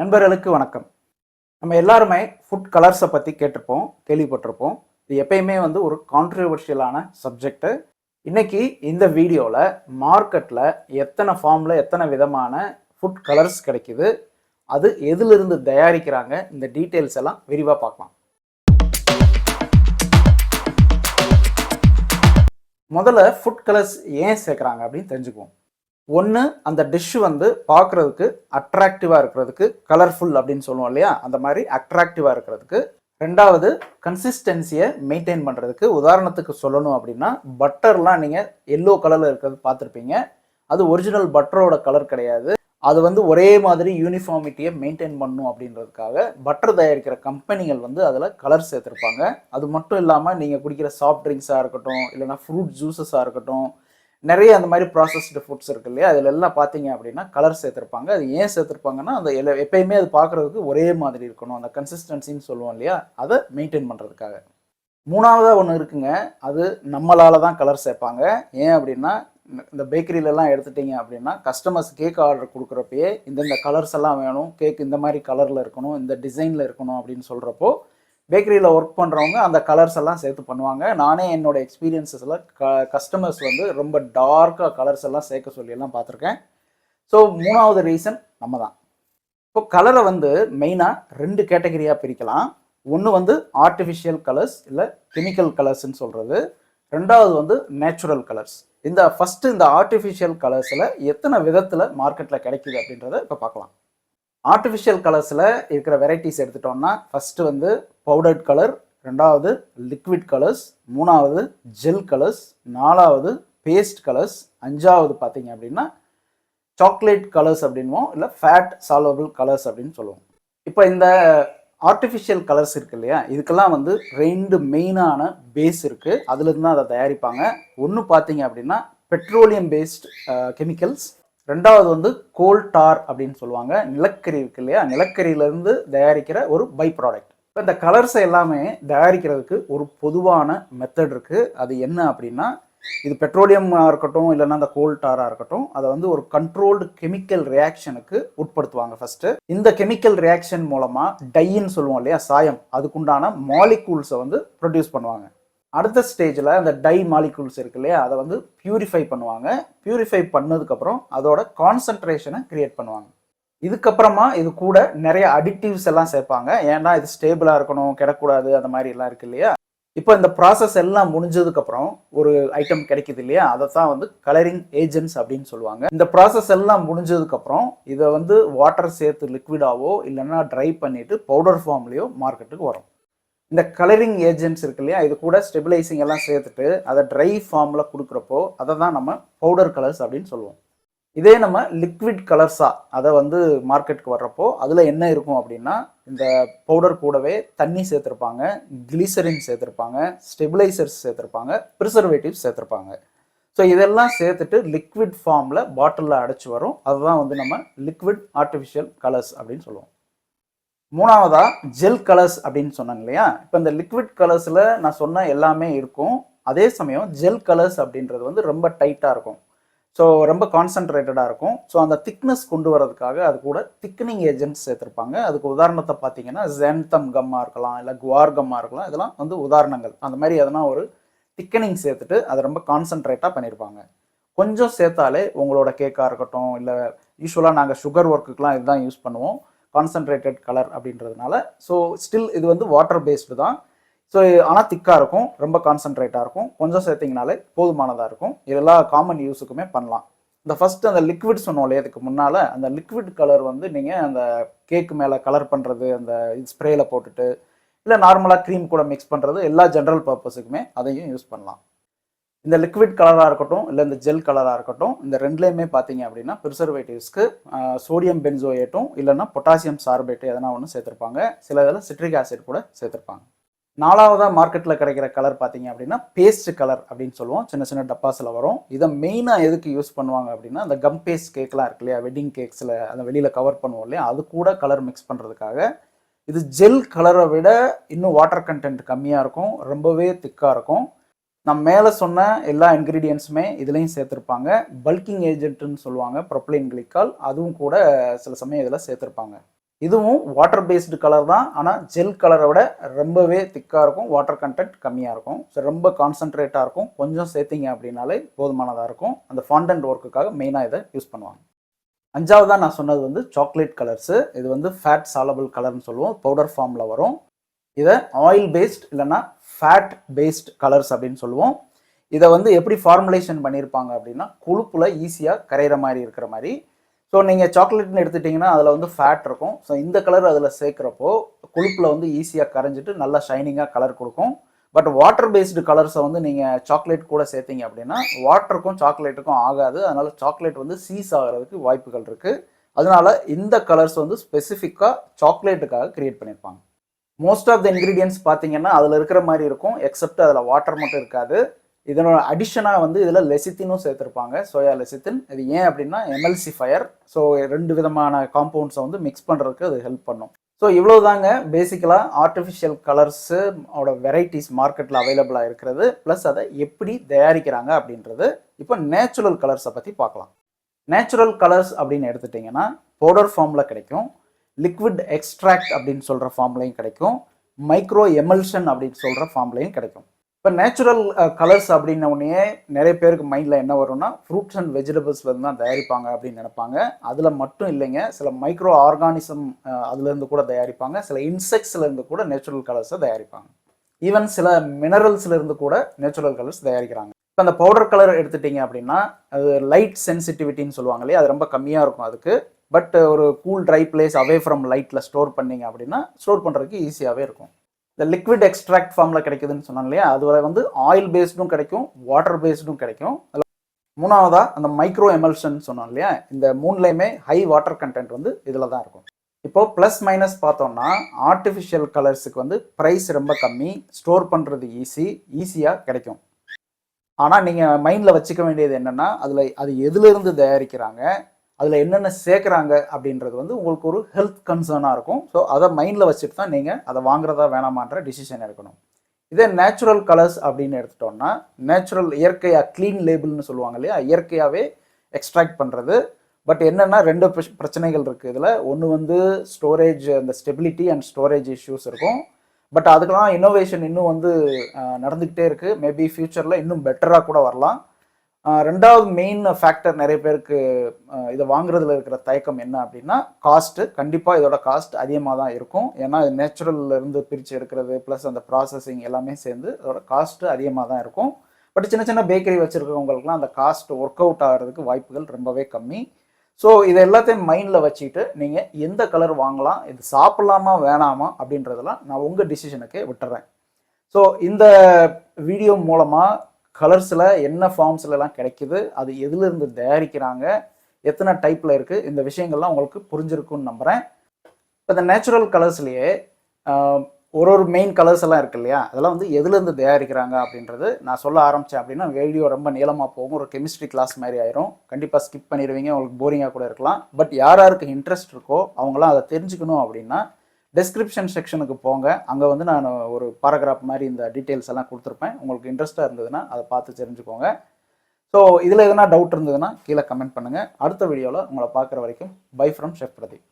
நண்பர்களுக்கு வணக்கம். நம்ம எல்லாருமே ஃபுட் கலர்ஸை பற்றி கேட்டிருப்போம் கேள்விப்பட்டிருப்போம். இது எப்பயுமே வந்து ஒரு கான்ட்ரவர்ஷியலான சப்ஜெக்ட்டு இன்னைக்கு இந்த வீடியோவில் மார்க்கெட்டில் எத்தனை ஃபார்மில் எத்தனை விதமான ஃபுட் கலர்ஸ் கிடைக்குது அது எதிலிருந்து தயாரிக்கிறாங்க இந்த டீட்டெயில்ஸ் எல்லாம் விரிவாக பார்க்கலாம். முதல்ல ஃபுட் கலர்ஸ் ஏன் சேர்க்குறாங்க அப்படின்னு தெரிஞ்சுக்குவோம். ஒன்று அந்த டிஷ் வந்து பார்க்குறதுக்கு அட்ராக்டிவாக இருக்கிறதுக்கு கலர்ஃபுல் அப்படின்னு சொல்லுவோம் இல்லையா? அந்த மாதிரி அட்ராக்டிவாக இருக்கிறதுக்கு. ரெண்டாவது கன்சிஸ்டன்சியை மெயின்டைன் பண்ணுறதுக்கு உதாரணத்துக்கு சொல்லணும் அப்படின்னா பட்டர்லாம் நீங்கள் எல்லோ கலரில் இருக்கிறது பார்த்துருப்பீங்க. அது ஒரிஜினல் பட்டரோட கலர் கிடையாது. அது வந்து ஒரே மாதிரி யூனிஃபார்மிட்டியை மெயின்டைன் பண்ணும் அப்படின்றதுக்காக பட்டர் தயாரிக்கிற கம்பெனிகள் வந்து அதில் கலர் சேர்த்துருப்பாங்க. அது மட்டும் இல்லாமல் நீங்கள் குடிக்கிற சாஃப்ட் ட்ரிங்க்ஸாக இருக்கட்டும் இல்லைனா ஃப்ரூட் ஜூஸஸாக இருக்கட்டும் நிறைய அந்த மாதிரி ப்ராசஸ்டு ஃபுட்ஸ் இருக்கு இல்லையா? அதில் எல்லாம் பார்த்தீங்க அப்படின்னா கலர் சேர்த்துருப்பாங்க. அது ஏன் சேர்த்துருப்பாங்கன்னா அந்த எல்லா எப்பயுமே அது பார்க்குறதுக்கு ஒரே மாதிரி இருக்கணும். அந்த கன்சிஸ்டன்சின்னு சொல்லுவோம் இல்லையா? அதை மெயின்டைன் பண்ணுறதுக்காக மூணாவதாக ஒன்று இருக்குங்க. அது நம்மளால் தான் கலர் சேர்ப்பாங்க. ஏன் அப்படின்னா இந்த பேக்கரியிலலாம் எடுத்துட்டீங்க அப்படின்னா கஸ்டமர்ஸ் கேக் ஆர்டர் கொடுக்குறப்பயே இந்தந்த கலர்ஸ் எல்லாம் வேணும். கேக் இந்த மாதிரி கலரில் இருக்கணும். இந்த டிசைனில் இருக்கணும் அப்படின்னு சொல்கிறப்போ பேக்கரியில் ஒர்க் பண்ணுறவங்க அந்த கலர்ஸ் எல்லாம் சேர்த்து பண்ணுவாங்க. நானே என்னோட எக்ஸ்பீரியன்ஸஸில் க கஸ்டமர்ஸ் வந்து ரொம்ப டார்க்காக கலர்ஸ் எல்லாம் சேர்க்க சொல்லியெல்லாம் பார்த்துருக்கேன். ஸோ மூணாவது ரீசன் நம்ம தான் இப்போ கலரை வந்து மெயினாக ரெண்டு கேட்டகரியாக பிரிக்கலாம். ஒன்று வந்து ஆர்டிஃபிஷியல் கலர்ஸ் இல்லை கெமிக்கல் கலர்ஸ்ன்னு சொல்கிறது ரெண்டாவது வந்து நேச்சுரல் கலர்ஸ் இந்த ஃபஸ்ட்டு இந்த ஆர்டிஃபிஷியல் கலர்ஸில் எத்தனை விதத்தில் மார்க்கெட்டில் கிடைக்குது அப்படின்றத இப்போ பார்க்கலாம். ஆர்டிஃபிஷியல் கலர்ஸில் இருக்கிற வெரைட்டிஸ் எடுத்துட்டோம்னா ஃபஸ்ட்டு வந்து பவுடர்ட் கலர் ரெண்டாவது லிக்விட் கலர்ஸ் மூணாவது ஜெல் கலர்ஸ் நாலாவது பேஸ்ட் கலர்ஸ் அஞ்சாவது பார்த்தீங்க அப்படின்னா சாக்லேட் கலர்ஸ் அப்படின்வோம் இல்லை ஃபேட் சால்வபிள் கலர்ஸ் அப்படின்னு சொல்லுவோம். இப்போ இந்த ஆர்டிஃபிஷியல் கலர்ஸ் இருக்கு இல்லையா இதுக்கெல்லாம் வந்து ரெண்டு மெயினான பேஸ் இருக்குது அதுலேருந்து தான் அதை தயாரிப்பாங்க. ஒன்று பார்த்தீங்க அப்படின்னா பெட்ரோலியம் பேஸ்ட் கெமிக்கல்ஸ் ரெண்டாவது வந்து கோல் டார் அப்படின்னு சொல்லுவாங்க. நிலக்கரி இருக்கு இல்லையா? நிலக்கரியிலேருந்து தயாரிக்கிற ஒரு பை ப்ராடக்ட் இப்போ இந்த கலர்ஸை எல்லாமே தயாரிக்கிறதுக்கு ஒரு பொதுவான மெத்தட் இருக்குது அது என்ன அப்படின்னா இது பெட்ரோலியமாக இருக்கட்டும் இல்லைன்னா அந்த கோல் டாராக இருக்கட்டும் அதை வந்து ஒரு கண்ட்ரோல்டு கெமிக்கல் ரியாக்ஷனுக்கு உட்படுத்துவாங்க ஃபஸ்ட்டு இந்த கெமிக்கல் ரியாக்ஷன் மூலமாக டைன்னு சொல்லுவோம் இல்லையா? சாயம். அதுக்குண்டான மாலிகூல்ஸை வந்து ப்ரொடியூஸ் பண்ணுவாங்க. அடுத்த ஸ்டேஜில் அந்த டை மாலிகூல்ஸ் இருக்கு இல்லையா அதை வந்து பியூரிஃபை பண்ணுவாங்க. பியூரிஃபை பண்ணதுக்கப்புறம் அதோட கான்சன்ட்ரேஷனை கிரியேட் பண்ணுவாங்க. இதுக்கப்புறமா இது கூட நிறைய அடிக்டிவ்ஸ் எல்லாம் சேர்ப்பாங்க. ஏன்னா இது ஸ்டேபிளாக இருக்கணும் கிடக்கூடாது அந்த மாதிரி எல்லாம் இருக்கு இல்லையா? இப்போ இந்த ப்ராசஸ் எல்லாம் முடிஞ்சதுக்கப்புறம் ஒரு ஐட்டம் கிடைக்குது இல்லையா அதை தான் வந்து கலரிங் ஏஜென்ட்ஸ் அப்படின்னு சொல்லுவாங்க. இந்த ப்ராசஸ் எல்லாம் முடிஞ்சதுக்கப்புறம் இதை வந்து வாட்டர் சேர்த்து லிக்விடாவோ இல்லைன்னா ட்ரை பண்ணிட்டு பவுடர் ஃபார்ம்லேயோ மார்க்கெட்டுக்கு வரும். இந்த கலரிங் ஏஜென்ட்ஸ் இருக்கு இல்லையா இது கூட ஸ்டெபிலைசிங் எல்லாம் சேர்த்துட்டு அதை ட்ரை ஃபார்மில் கொடுக்குறப்போ அதை தான் நம்ம பவுடர் கலர்ஸ் அப்படின்னு சொல்லுவோம். இதே நம்ம லிக்விட் கலர்ஸாக அதை வந்து மார்க்கெட்டுக்கு வர்றப்போ அதில் என்ன இருக்கும் அப்படின்னா இந்த பவுடர் கூடவே தண்ணி சேர்த்துருப்பாங்க கிளிசரின் சேர்த்துருப்பாங்க ஸ்டெபிலைசர்ஸ் சேர்த்துருப்பாங்க ப்ரிசர்வேட்டிவ்ஸ் சேர்த்துருப்பாங்க. ஸோ இதெல்லாம் சேர்த்துட்டு லிக்விட் ஃபார்மில் பாட்டிலில் அடைச்சி வரும். அதுதான் வந்து நம்ம லிக்விட் ஆர்டிஃபிஷியல் கலர்ஸ் அப்படின்னு சொல்லுவோம். மூணாவதா ஜெல் கலர்ஸ் அப்படின்னு சொன்னாங்க இல்லையா? இப்போ இந்த லிக்விட் கலர்ஸில் நான் சொன்ன எல்லாமே இருக்கும். அதே சமயம் ஜெல் கலர்ஸ் அப்படின்றது வந்து ரொம்ப டைட்டாக இருக்கும். ஸோ ரொம்ப கான்சன்ட்ரேட்டடாக இருக்கும். ஸோ அந்த திக்னஸ் கொண்டு வரதுக்காக அது கூட திக்னிங் ஏஜென்ட்ஸ் சேர்த்துருப்பாங்க. அதுக்கு உதாரணத்தை பார்த்தீங்கன்னா ஜென்தம் கம்மாக இருக்கலாம் இல்லை குவார் கம்மாக இருக்கலாம் இதெல்லாம் வந்து உதாரணங்கள். அந்த மாதிரி எதனா ஒரு திக்கனிங் சேர்த்துட்டு அதை ரொம்ப கான்சன்ட்ரேட்டாக பண்ணியிருப்பாங்க கொஞ்சம் சேர்த்தாலே உங்களோட கேக்காக இருக்கட்டும் இல்லை யூஸ்வலாக நாங்கள் சுகர் ஒர்க்குக்கெலாம் இதுதான் யூஸ் பண்ணுவோம். கான்சன்ட்ரேட்டட் கலர் அப்படின்றதுனால. ஸோ ஸ்டில் இது வந்து வாட்டர் பேஸ்டு தான். ஸோ ஆனால் திக்காக இருக்கும் ரொம்ப கான்சன்ட்ரேட்டாக இருக்கும். கொஞ்சம் சேர்த்திங்கனாலே போதுமானதாக இருக்கும். இதெல்லாம் காமன் யூஸுக்குமே பண்ணலாம். இந்த ஃபஸ்ட்டு அந்த லிக்விட் சொன்னோம் இல்லையா அதுக்கு முன்னால் அந்த லிக்விட் கலர் வந்து நீங்கள் அந்த கேக்கு மேலே கலர் பண்ணுறது அந்த ஸ்ப்ரேயில் போட்டுட்டு இல்லை நார்மலாக க்ரீம் கூட மிக்ஸ் பண்ணுறது எல்லா ஜென்ரல் பர்பஸுக்குமே அதையும் யூஸ் பண்ணலாம். இந்த லிக்விட் கலராக இருக்கட்டும் இல்லை இந்த ஜெல் கலராக இருக்கட்டும் இந்த ரெண்டுலேயுமே பார்த்தீங்க அப்படின்னா ப்ரிசர்வேட்டிவ்ஸ்க்கு சோடியம் பென்சோயேட்டும் இல்லைன்னா பொட்டாசியம் சார்பேட்டு எதனா ஒன்று சேர்த்துருப்பாங்க. சில இதில் சிட்ரிக் ஆசிட் கூட சேர்த்துருப்பாங்க. நாலாவதாக மார்க்கெட்டில் கிடைக்கிற கலர் பார்த்தீங்க அப்படின்னா பேஸ்ட் கலர் அப்படின்னு சொல்லுவோம். சின்ன சின்ன டப்பாஸில் வரும். இதை மெயினாக எதுக்கு யூஸ் பண்ணுவாங்க அப்படின்னா அந்த கம் பேஸ்ட் கேக்லாம் இருக்கு இல்லையா வெட்டிங் கேக்ஸில் அந்த வெளியில் கவர் பண்ணுவோம் இல்லையா அது கூட கலர் மிக்ஸ் பண்ணுறதுக்காக இது ஜெல் கலரை விட இன்னும் வாட்டர் கண்டென்ட் கம்மியாக இருக்கும் ரொம்பவே திக்காக இருக்கும். நம்ம மேலே சொன்ன எல்லா இன்க்ரீடியன்ஸுமே இதுலேயும் சேர்த்துருப்பாங்க. பல்கிங் ஏஜென்ட்னு சொல்லுவாங்க ப்ரொப்ளின் கிளிக்கால் அதுவும் கூட சில சமயம் இதில் சேர்த்துருப்பாங்க. இதுவும் வாட்டர் பேஸ்டு கலர் தான். ஆனால் ஜெல் கலரை விட ரொம்பவே திக்காக இருக்கும் வாட்டர் கண்டென்ட் கம்மியாக இருக்கும். ஸோ ரொம்ப கான்சன்ட்ரேட்டாக இருக்கும். கொஞ்சம் சேர்த்திங்க அப்படின்னாலே போதுமானதாக இருக்கும். அந்த ஃபாண்டன்ட் ஒர்க்குக்காக மெயினாக இதை யூஸ் பண்ணுவாங்க. அஞ்சாவதாக நான் சொன்னது வந்து சாக்லேட் கலர்ஸு இது வந்து ஃபேட் சாலபிள் கலர்னு சொல்லுவோம். பவுடர் ஃபார்மில் வரும். இதை ஆயில் பேஸ்ட் இல்லைன்னா ஃபேட் பேஸ்ட் கலர்ஸ் அப்படின்னு சொல்லுவோம். இதை வந்து எப்படி ஃபார்முலேஷன் பண்ணியிருப்பாங்க அப்படின்னா கொழுப்பில் ஈஸியாக கரையிற மாதிரி இருக்கிற மாதிரி. ஸோ நீங்கள் சாக்லேட்னு எடுத்துட்டிங்கன்னா அதில் வந்து ஃபேட் இருக்கும். ஸோ இந்த கலர் அதில் சேர்க்குறப்போ கொழுப்பில் வந்து ஈஸியாக கரைஞ்சிட்டு நல்லா ஷைனிங்காக கலர் கொடுக்கும். பட் வாட்டர் பேஸ்டு கலர்ஸை வந்து நீங்கள் சாக்லேட் கூட சேர்த்தீங்க அப்படின்னா வாட்டருக்கும் சாக்லேட்டுக்கும் ஆகாது. அதனால் சாக்லேட் வந்து சீஸ் ஆகிறதுக்கு வாய்ப்புகள் இருக்குது அதனால இந்த கலர்ஸ் வந்து ஸ்பெசிஃபிக்காக சாக்லேட்டுக்காக கிரியேட் பண்ணியிருப்பாங்க. மோஸ்ட் ஆஃப் த இன்க்ரீடியன்ஸ் பார்த்தீங்கன்னா அதில் இருக்கிற மாதிரி இருக்கும் எக்ஸப்ட் அதில் வாட்டர் மட்டும் இருக்காது. இதனோட அடிஷனாக வந்து இதில் லெசித்தினும் சேர்த்துருப்பாங்க சோயா லெசித்தின் இது ஏன் அப்படின்னா எம்எல்சி ஃபயர் ஸோ ரெண்டு விதமான காம்பவுண்ட்ஸை வந்து மிக்ஸ் பண்ணுறதுக்கு அது ஹெல்ப் பண்ணும். ஸோ இவ்வளோ தாங்க பேசிக்கலாக ஆர்டிஃபிஷியல் கலர்ஸு அவட வெரைட்டிஸ் மார்க்கெட்டில் அவைலபிளாக இருக்கிறது. ப்ளஸ் அதை எப்படி தயாரிக்கிறாங்க அப்படின்றது. இப்போ நேச்சுரல் கலர்ஸை பற்றி பார்க்கலாம். நேச்சுரல் கலர்ஸ் அப்படின்னு எடுத்துட்டிங்கன்னா பவுடர் ஃபார்மில் கிடைக்கும். லிக்விட் எக்ஸ்ட்ராக்ட் அப்படின்னு சொல்கிற ஃபார்ம்லையும் கிடைக்கும். மைக்ரோ எமல்ஷன் அப்படின்னு சொல்கிற ஃபார்ம்லையும் கிடைக்கும். இப்போ நேச்சுரல் கலர்ஸ் அப்படின்ன உடனே நிறைய பேருக்கு மைண்டில் என்ன வரும்னா ஃப்ரூட்ஸ் அண்ட் வெஜிடபிள்ஸ்லேருந்து தான் தயாரிப்பாங்க அப்படின்னு நினைப்பாங்க. அதில் மட்டும் இல்லைங்க சில மைக்ரோ ஆர்கானிசம் அதுலேருந்து கூட தயாரிப்பாங்க. சில இன்செக்ட்ஸ்லேருந்து கூட நேச்சுரல் கலர்ஸை தயாரிப்பாங்க. ஈவன் சில மினரல்ஸ்லேருந்து கூட நேச்சுரல் கலர்ஸ் தயாரிக்கிறாங்க. இப்போ அந்த பவுடர் கலர் எடுத்துட்டிங்க அப்படின்னா அது லைட் சென்சிட்டிவிட்டின்னு சொல்லுவாங்க இல்லையா? அது ரொம்ப கம்மியாக இருக்கும் அதுக்கு. பட் ஒரு cool dry place away from லைட்டில் ஸ்டோர் பண்ணீங்க அப்படின்னா ஸ்டோர் பண்ணுறதுக்கு ஈஸியாகவே இருக்கும். இந்த லிக்விட் எக்ஸ்ட்ராக்ட் ஃபார்மில் கிடைக்குதுன்னு சொன்னோம் இல்லையா? அது வந்து ஆயில் பேஸ்டும் கிடைக்கும் வாட்டர் பேஸ்டும் கிடைக்கும். மூணாவதா அந்த மைக்ரோ எமல்ஷன் சொன்னோம் இல்லையா? இந்த மூணுலேயுமே ஹை வாட்டர் கண்டென்ட் வந்து இதில் தான் இருக்கும். இப்போ ப்ளஸ் மைனஸ் பார்த்தோம்னா ஆர்டிஃபிஷியல் கலர்ஸுக்கு வந்து ப்ரைஸ் ரொம்ப கம்மி ஸ்டோர் பண்ணுறது ஈஸி ஈஸியாக கிடைக்கும். ஆனால் நீங்கள் மைண்டில் வச்சுக்க வேண்டியது என்னென்னா அதில் அது எதுலேருந்து தயாரிக்கிறாங்க? அதில் என்னென்ன சேர்க்குறாங்க அப்படின்றது வந்து உங்களுக்கு ஒரு ஹெல்த் கன்சர்னாக இருக்கும். ஸோ அதை மைண்டில் வச்சுட்டு தான் நீங்கள் அதை வாங்குறதா வேணாமான்ற டிசிஷன் எடுக்கணும். இதே நேச்சுரல் கலர்ஸ் அப்படின்னு எடுத்துட்டோம்னா நேச்சுரல் இயற்கையாக க்ளீன் லேபிள்னு சொல்லுவாங்க இல்லையா? இயற்கையாகவே எக்ஸ்ட்ராக்ட் பண்ணுறது பட் என்னென்னா ரெண்டு பிரச்சனைகள் இருக்குது இதில் ஒன்று வந்து ஸ்டோரேஜ் அந்த ஸ்டெபிலிட்டி அண்ட் ஸ்டோரேஜ் இஷ்யூஸ் இருக்கும். பட் அதுக்கெல்லாம் இன்னோவேஷன் இன்னும் வந்து நடந்துக்கிட்டே இருக்குது மேபி ஃப்யூச்சரில் இன்னும் பெட்டராக கூட வரலாம். ரெண்டாவது மெயின் ஃபேக்டர் நிறைய பேருக்கு இதை வாங்குறதுல இருக்கிற தயக்கம் என்ன அப்படின்னா காஸ்ட்டு கண்டிப்பாக இதோட காஸ்ட் அதிகமாக தான் இருக்கும். ஏன்னா இது நேச்சுரல்ல இருந்து பிரித்து எடுக்கிறது ப்ளஸ் அந்த ப்ராசஸிங் எல்லாமே சேர்ந்து அதோட காஸ்ட்டு அதிகமாக தான் இருக்கும். பட் சின்ன சின்ன பேக்கரி வச்சுருக்கவங்களுக்குலாம் அந்த காஸ்ட் ஒர்க் அவுட் ஆகிறதுக்கு வாய்ப்புகள் ரொம்பவே கம்மி. ஸோ இதை எல்லாத்தையும் மைண்டில் வச்சுக்கிட்டு நீங்கள் எந்த கலர் வாங்கலாம் இது சாப்பிட்லாமா வேணாமா அப்படின்றதெல்லாம் நான் உங்கள் டிசிஷனுக்கே விட்டுறேன். ஸோ இந்த வீடியோ மூலமாக கலர்ஸில் என்ன ஃபார்ம்ஸ்லலாம் கிடைக்குது அது எதுலேருந்து தயாரிக்கிறாங்க எத்தனை டைப்பில் இருக்குது இந்த விஷயங்கள்லாம் உங்களுக்கு புரிஞ்சிருக்குன்னு நம்புகிறேன் இப்போ இந்த நேச்சுரல் கலர்ஸ்லேயே ஒரு ஒரு மெயின் கலர்ஸ் எல்லாம் இருக்கு இல்லையா? அதெல்லாம் வந்து எதுலேருந்து தயாரிக்கிறாங்க அப்படின்றது நான் சொல்ல ஆரம்பித்தேன் அப்படின்னா வீடியோ ரொம்ப நீளமாக போகும் ஒரு கெமிஸ்ட்ரி கிளாஸ் மாதிரி ஆயிரும். கண்டிப்பாக ஸ்கிப் பண்ணிடுவீங்க உங்களுக்கு போரிங்காக கூட இருக்கலாம். பட் யார் யாருக்கு இன்ட்ரெஸ்ட் இருக்கோ அவங்களாம் அதை தெரிஞ்சுக்கணும் அப்படின்னா டெஸ்கிரிப்ஷன் செக்ஷனுக்கு போங்க. அங்கே வந்து நான் ஒரு பாராகிராஃப் மாதிரி இந்த டீட்டெயில்ஸ் எல்லாம் கொடுத்துருப்பேன். உங்களுக்கு இன்ட்ரெஸ்ட்டாக இருந்ததுன்னா அதை பார்த்து தெரிஞ்சுக்கோங்க. ஸோ இதில் எதனா டவுட் இருந்ததுன்னா கீழே கமெண்ட் பண்ணுங்கள் அடுத்த வீடியோவில் உங்களை பார்க்குற வரைக்கும் பை ஃப்ரம் ஷெஃப் பிரதீப்